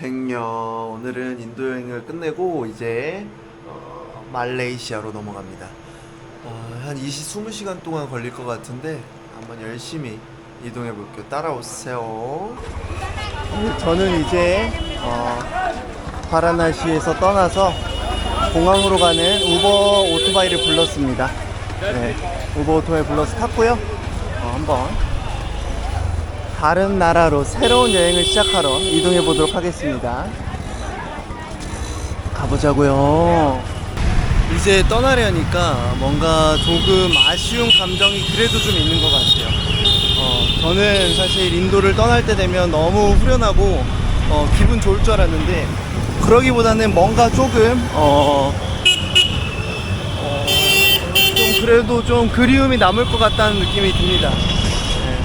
백녀 오늘은 인도 여행을 끝내고 이제 어, 말레이시아로 넘어갑니다. 어, 한 20, 20시간 동안 걸릴 것 같은데 한번 열심히 이동해 볼게요. 따라오세요. 저는 이제 어, 바라나시에서 떠나서 공항으로 가는 우버 오토바이를 불렀습니다. 네, 우버 오토바이 불러서 탔고요. 어, 한번 다른 나라로 새로운 여행을 시작하러 이동해 보도록 하겠습니다. 가보자고요. 이제 떠나려니까 뭔가 조금 아쉬운 감정이 그래도 좀 있는 것 같아요. 어, 저는 사실 인도를 떠날 때 되면 너무 후련하고 어, 기분 좋을 줄 알았는데 그러기보다는 뭔가 조금 어, 어, 좀 그래도 좀 그리움이 남을 것 같다는 느낌이 듭니다. 네.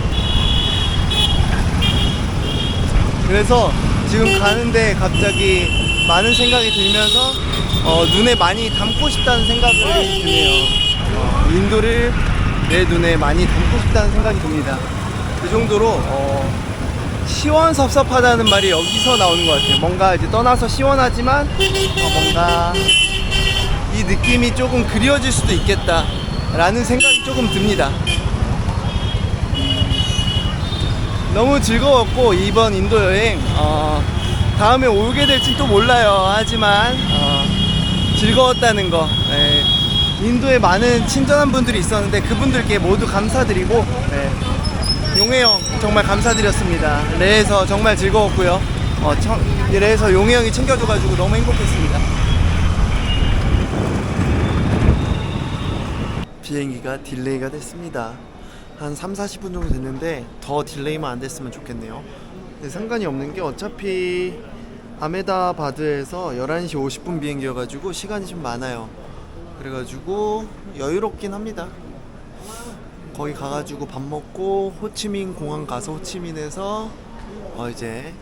그래서 지금 가는데 갑자기 많은 생각이 들면서 어, 눈에 많이 담고 싶다는 생각을 드네요. 어, 인도를 내 눈에 많이 담고 싶다는 생각이 듭니다. 그 정도로 어, 시원섭섭하다는 말이 여기서 나오는 것 같아요. 뭔가 이제 떠나서 시원하지만 어, 뭔가 이 느낌이 조금 그리워질 수도 있겠다라는 생각이 조금 듭니다. 너무 즐거웠고 이번 인도 여행 어, 다음에 오게 될진 또 몰라요. 하지만 어, 즐거웠다는 거. 예. 인도에 많은 친절한 분들이 있었는데 그분들께 모두 감사드리고 예. 용혜 형 정말 감사드렸습니다. 레에서 정말 즐거웠고요. 어, 청, 레에서 용혜 형이 챙겨줘가지고 너무 행복했습니다. 비행기가 딜레이가 됐습니다. 한 3, 40분 정도 됐는데 더 딜레이만 안 됐으면 좋겠네요. 근데 상관이 없는 게 어차피 아메다바드에서 11시 50분 비행기여가지고 시간이 좀 많아요. 그래가지고 여유롭긴 합니다. 거기 가가지고 밥 먹고 호치민 공항 가서 호치민에서 어 이제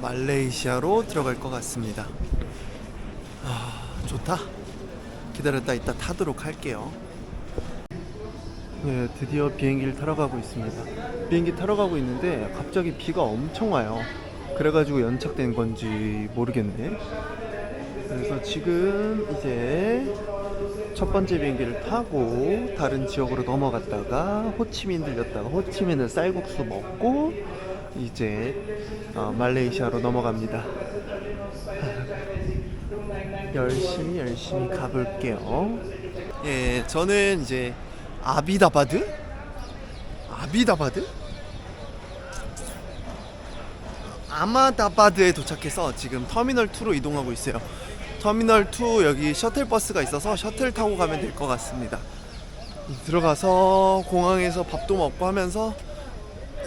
말레이시아로 들어갈 것 같습니다. 아 좋다. 기다렸다 이따 타도록 할게요. 네, 드디어 비행기를 타러 가고 있습니다. 비행기 타러 가고 있는데 갑자기 비가 엄청 와요. 그래가지고 연착된 건지 모르겠네. 그래서 지금 이제 첫 번째 비행기를 타고 다른 지역으로 넘어갔다가 호치민 들렸다가 호치민을 쌀국수 먹고 이제 어, 말레이시아로 넘어갑니다. 열심히 열심히 가볼게요. 예, 저는 이제 아비다바드? 아비다바드? 아마다바드에 도착해서 지금 터미널 2로 이동하고 있어요. 터미널 2 여기 셔틀 버스가 있어서 셔틀 타고 가면 될 것 같습니다. 들어가서 공항에서 밥도 먹고 하면서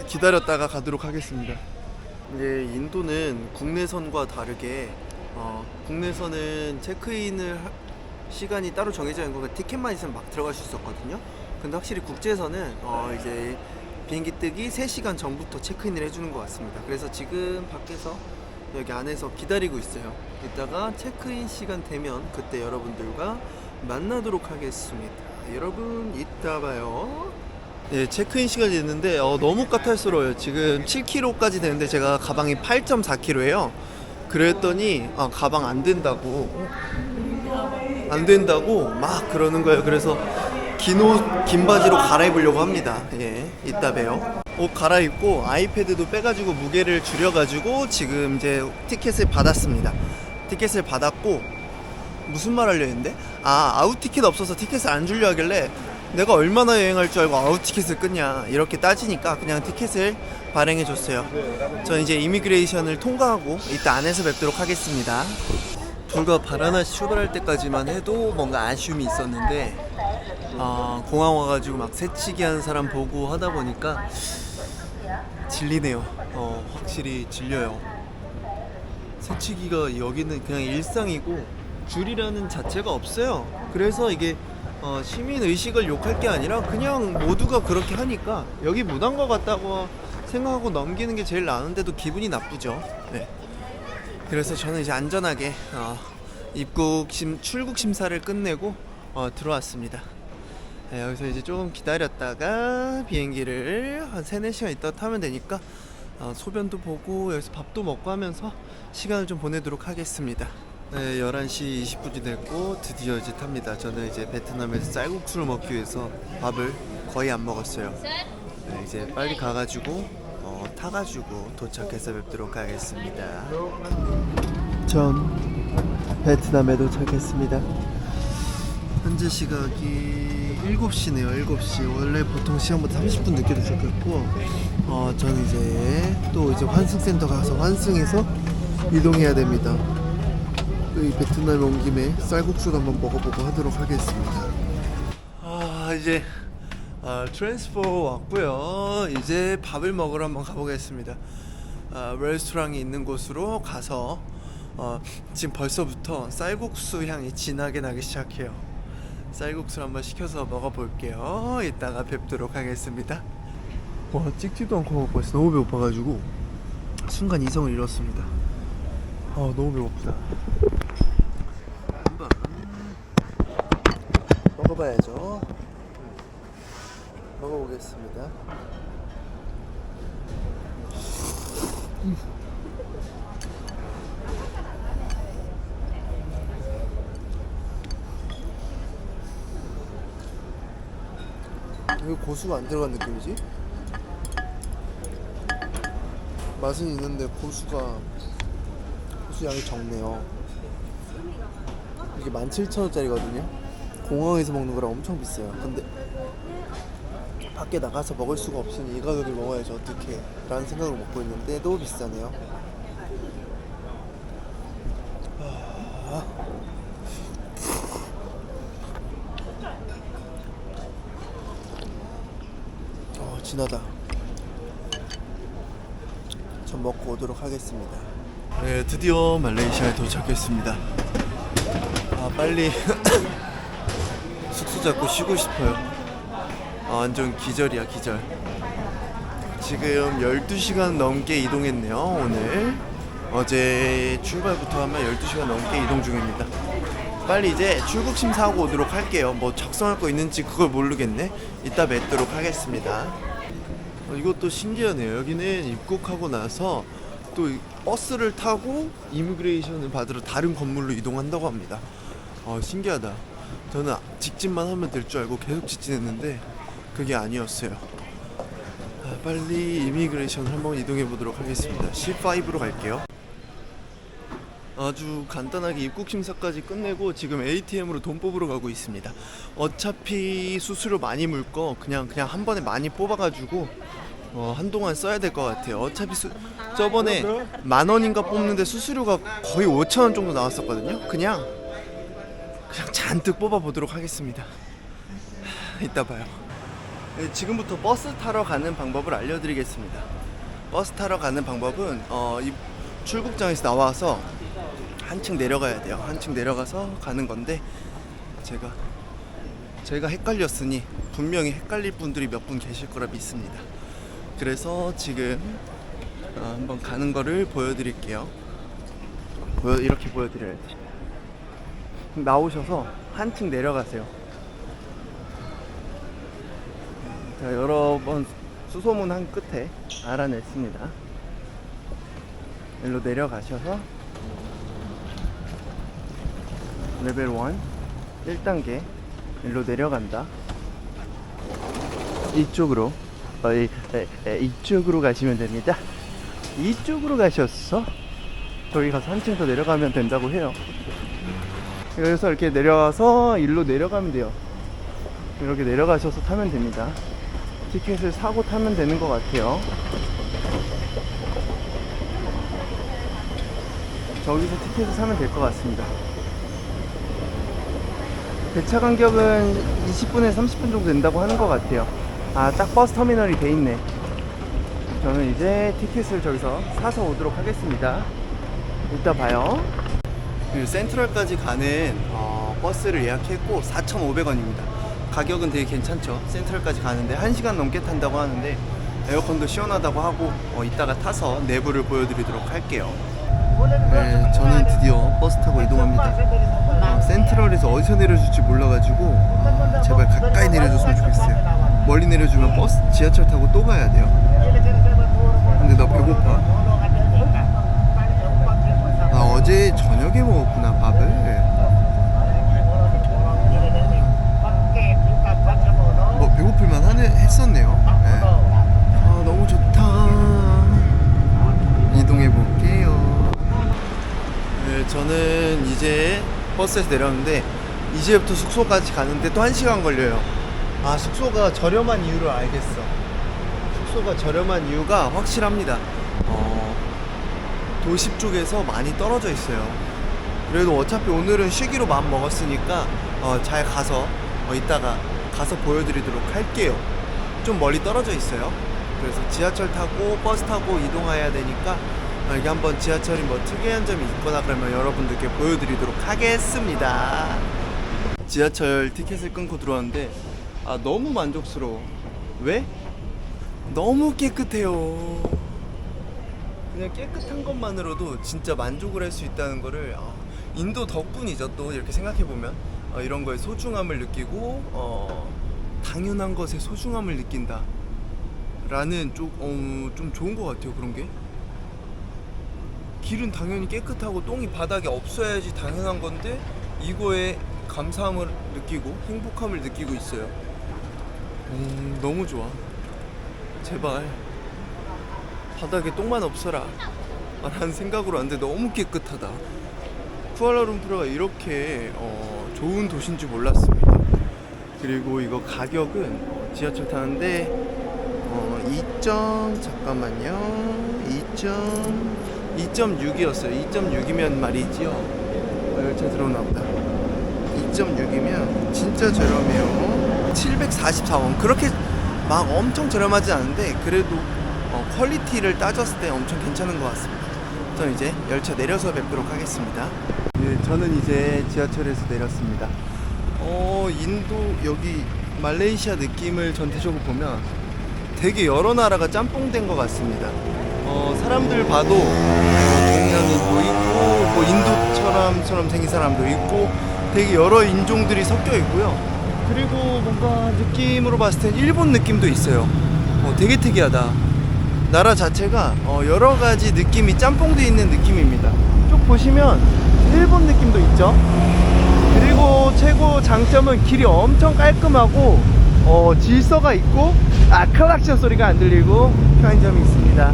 기다렸다가 가도록 하겠습니다. 이제 인도는 국내선과 다르게 어, 국내선은 체크인을 하- 시간이 따로 정해져 있는 거가 티켓만 있으면 막 들어갈 수 있었거든요. 근데 확실히 국제선은 어, 이제 비행기 뜨기 3시간 전부터 체크인을 해주는 것 같습니다. 그래서 지금 밖에서 여기 안에서 기다리고 있어요. 이따가 체크인 시간 되면 그때 여러분들과 만나도록 하겠습니다. 여러분 이따 봐요. 예, 체크인 시간이 됐는데 어, 너무 까탈스러워요. 지금 7kg까지 되는데 제가 가방이 8.4kg예요. 그랬더니 아, 가방 안 된다고 안 된다고 막 그러는 거예요. 그래서 긴 옷, 긴 바지로 갈아입으려고 합니다. 예, 이따 봬요. 옷 갈아입고 아이패드도 빼가지고 무게를 줄여가지고 지금 이제 티켓을 받았습니다. 티켓을 받았고 무슨 말 하려 했는데? 아, 아웃 티켓 없어서 티켓을 안 주려 하길래 내가 얼마나 여행할 줄 알고 아웃 티켓을 끊냐 이렇게 따지니까 그냥 티켓을 발행해 줬어요. 저 이제 이미그레이션을 통과하고 이따 안에서 뵙도록 하겠습니다. 불과 바라나시 출발할 때까지만 해도 뭔가 아쉬움이 있었는데 아, 공항 와가지고 막 새치기 하는 사람 보고 하다 보니까 질리네요. 어, 확실히 질려요. 새치기가 여기는 그냥 일상이고 줄이라는 자체가 없어요. 그래서 이게 어, 시민 의식을 욕할 게 아니라 그냥 모두가 그렇게 하니까 여기 무단 것 같다고 생각하고 넘기는 게 제일 나은데도 기분이 나쁘죠. 네. 그래서 저는 이제 안전하게 어, 입국 심 출국 심사를 끝내고 어, 들어왔습니다. 네, 여기서 이제 조금 기다렸다가 비행기를 한 3, 4시간 있다 타면 되니까 어, 소변도 보고 여기서 밥도 먹고 하면서 시간을 좀 보내도록 하겠습니다. 네, 11시 20분이 됐고 드디어 이제 탑니다. 저는 이제 베트남에서 쌀국수를 먹기 위해서 밥을 거의 안 먹었어요. 네, 이제 빨리 가가지고 어, 타가지고 도착해서 뵙도록 하겠습니다. 전 베트남에 도착했습니다. 현재 시각이 7시네요. 7시. 원래 보통 시간보다 30분 늦게 도착했고, 어, 저는 이제 또 이제 환승센터 가서 환승해서 이동해야 됩니다. 이 베트남에 온 김에 쌀국수도 한번 먹어보고 하도록 하겠습니다. 아 이제 아, 트랜스포 왔고요. 이제 밥을 먹으러 한번 가보겠습니다. 아, 레스토랑이 있는 곳으로 가서 어, 지금 벌써부터 쌀국수 향이 진하게 나기 시작해요. 쌀국수를 한번 시켜서 먹어볼게요. 이따가 뵙도록 하겠습니다. 와 찍지도 않고 먹고 있어. 너무 배고파가지고 순간 이성을 잃었습니다. 아 너무 배고프다. 한번 먹어봐야죠. 먹어보겠습니다. 왜 고수가 안 들어간 느낌이지? 맛은 있는데 고수가 고수 양이 적네요. 이게 17,000원짜리거든요. 공항에서 먹는 거랑 엄청 비싸요. 근데 밖에 나가서 먹을 수가 없으니 이 가격을 먹어야지 어떻게 라는 생각을 먹고 있는데 너무 비싸네요. 진하다. 전 먹고 오도록 하겠습니다. 네, 드디어 말레이시아에 도착했습니다. 아, 빨리 숙소 잡고 쉬고 싶어요. 아, 완전 기절이야, 기절. 지금 12시간 넘게 이동했네요, 오늘. 어제 출발부터 하면 12시간 넘게 이동 중입니다. 빨리 이제 출국 심사하고 오도록 할게요. 뭐 작성할 거 있는지 그걸 모르겠네. 이따 뵙도록 하겠습니다. 어, 이것도 신기하네요. 여기는 입국하고 나서 또이 버스를 타고 이미그레이션을 받으러 다른 건물로 이동한다고 합니다. 어, 신기하다. 저는 직진만 하면 될 줄 알고 계속 직진했는데 그게 아니었어요. 아, 빨리 이미그레이션을 한번 이동해 보도록 하겠습니다. C5로 갈게요. 아주 간단하게 입국 심사까지 끝내고 지금 ATM으로 돈 뽑으러 가고 있습니다. 어차피 수수료 많이 물 거 그냥 그냥 한 번에 많이 뽑아가지고 어, 한동안 써야 될 것 같아요. 어차피 수, 저번에 만 원인가 뽑는데 수수료가 거의 5천 원 정도 나왔었거든요. 그냥 그냥 잔뜩 뽑아 보도록 하겠습니다. 하, 이따 봐요. 네, 지금부터 버스 타러 가는 방법을 알려드리겠습니다. 버스 타러 가는 방법은 어, 이 출국장에서 나와서 한층 내려가야 돼요. 한층 내려가서 가는 건데 제가 제가 헷갈렸으니 분명히 헷갈릴 분들이 몇 분 계실 거라 믿습니다. 그래서 지금 어, 한번 가는 거를 보여드릴게요. 보여 이렇게 보여드려야지. 나오셔서 한층 내려가세요. 자, 여러 번 수소문 한 끝에 알아냈습니다. 일로 내려가셔서 레벨 1 1단계 일로 내려간다. 이쪽으로 어, 이, 에, 에, 이쪽으로 가시면 됩니다. 이쪽으로 가셔서 저기 가서 한층 더 내려가면 된다고 해요. 그래서 이렇게 내려와서 일로 내려가면 돼요. 이렇게 내려가셔서 타면 됩니다. 티켓을 사고 타면 되는 것 같아요. 저기서 티켓을 사면 될 것 같습니다. 배차 간격은 20분에서 30분 정도 된다고 하는 것 같아요. 아, 딱 버스 터미널이 돼 있네. 저는 이제 티켓을 저기서 사서 오도록 하겠습니다. 이따 봐요. 그 센트럴까지 가는 어, 버스를 예약했고 4,500원입니다. 가격은 되게 괜찮죠. 센트럴까지 가는데 1시간 넘게 탄다고 하는데 에어컨도 시원하다고 하고 어, 이따가 타서 내부를 보여드리도록 할게요. 네, 저는 드디어 버스 타고 이동합니다. 아, 센트럴에서 어디서 내려줄지 몰라가지고 아, 제발 가까이 내려줬으면 좋겠어요. 멀리 내려주면 버스, 지하철 타고 또 가야 돼요. 근데 나 배고파. 아 어제 저녁에 먹었구나 밥을. 뭐 배고플만 하네 했었네요. 네. 아 너무 좋다. 이동해 볼게요. 네, 저는 이제 버스에서 내렸는데 이제부터 숙소까지 가는데 또한 시간 걸려요. 아 숙소가 저렴한 이유를 알겠어. 숙소가 저렴한 이유가 확실합니다. 어, 도심 쪽에서 많이 떨어져 있어요. 그래도 어차피 오늘은 쉬기로 마음 먹었으니까 어, 잘 가서 어, 이따가 가서 보여드리도록 할게요. 좀 멀리 떨어져 있어요. 그래서 지하철 타고 버스 타고 이동해야 되니까 어, 여기 한번 지하철이 뭐 특이한 점이 있거나 그러면 여러분들께 보여드리도록 하겠습니다. 지하철 티켓을 끊고 들어왔는데 아 너무 만족스러워. 왜? 너무 깨끗해요. 그냥 깨끗한 것만으로도 진짜 만족을 할 수 있다는 거를 아, 인도 덕분이죠 또 이렇게 생각해 보면 어, 이런 거에 소중함을 느끼고 어, 당연한 것의 소중함을 느낀다. 라는 좀, 어, 좀 좋은 것 같아요 그런 게 길은 당연히 깨끗하고 똥이 바닥에 없어야지 당연한 건데 이거에 감사함을 느끼고 행복함을 느끼고 있어요. 음, 너무 좋아. 제발. 바닥에 똥만 없어라. 라는 생각으로 왔는데 너무 깨끗하다. 쿠알라룸푸르가 이렇게 어, 좋은 도시인 줄 몰랐습니다. 그리고 이거 가격은 어, 지하철 타는데 어, 2점 잠깐만요. 2점 2.6이었어요. 2.6이면 말이지요. 어, 열차 들어오나 보다. 2.6이면 진짜 저렴해요. 744원. 그렇게 막 엄청 저렴하지 않은데 그래도 어, 퀄리티를 따졌을 때 엄청 괜찮은 것 같습니다. 저는 이제 열차 내려서 뵙도록 하겠습니다. 네, 저는 이제 지하철에서 내렸습니다. 어 인도 여기 말레이시아 느낌을 전체적으로 보면 되게 여러 나라가 짬뽕된 것 같습니다. 어 사람들 봐도 어, 동양인도 있고 뭐 인도처럼처럼 생긴 사람도 있고 되게 여러 인종들이 섞여 있고요. 그리고 뭔가 느낌으로 봤을 땐 일본 느낌도 있어요. 어, 되게 특이하다. 나라 자체가 어, 여러 가지 느낌이 짬뽕돼 있는 느낌입니다. 쭉 보시면 일본 느낌도 있죠. 그리고 최고 장점은 길이 엄청 깔끔하고 어, 질서가 있고 아 클락션 소리가 안 들리고 편의점이 있습니다.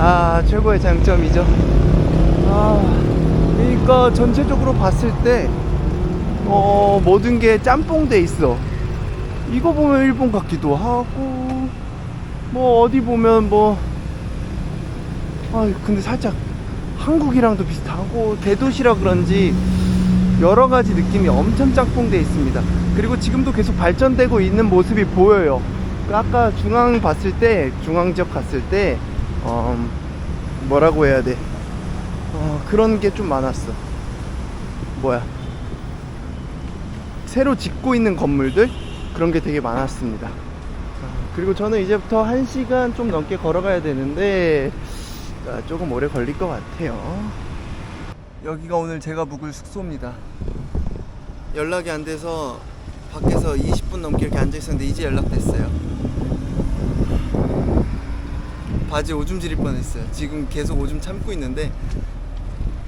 아 최고의 장점이죠. 아 그러니까 전체적으로 봤을 때 어, 모든 게 짬뽕돼 있어. 이거 보면 일본 같기도 하고 뭐 어디 보면 뭐 아 근데 살짝 한국이랑도 비슷하고 대도시라 그런지 여러 가지 느낌이 엄청 짝꿍돼 있습니다. 그리고 지금도 계속 발전되고 있는 모습이 보여요. 그 아까 중앙 봤을 때, 중앙 지역 갔을 때, 어, 뭐라고 해야 돼? 어, 그런 게 좀 많았어. 뭐야? 새로 짓고 있는 건물들? 그런 게 되게 많았습니다. 아, 그리고 저는 이제부터 1시간 좀 넘게 걸어가야 되는데, 아, 조금 오래 걸릴 것 같아요. 여기가 오늘 제가 묵을 숙소입니다. 연락이 안 돼서 밖에서 20분 넘게 이렇게 앉아 있었는데 이제 연락됐어요. 바지 오줌 지릴 뻔했어요. 지금 계속 오줌 참고 있는데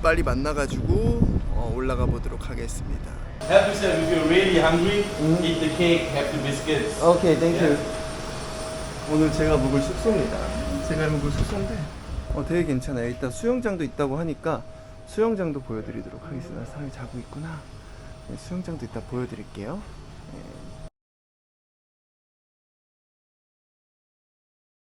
빨리 만나가지고 어, 올라가 보도록 하겠습니다. Help yourself if you're really hungry. Eat the cake, have the biscuits. 오케이, 땡큐. 오늘 제가 묵을 숙소입니다. 제가 묵을 숙소인데 어, 되게 괜찮아요. 일단 수영장도 있다고 하니까 수영장도 보여드리도록 하겠습니다. 사람이 자고 있구나. 네, 수영장도 이따 보여드릴게요. 네.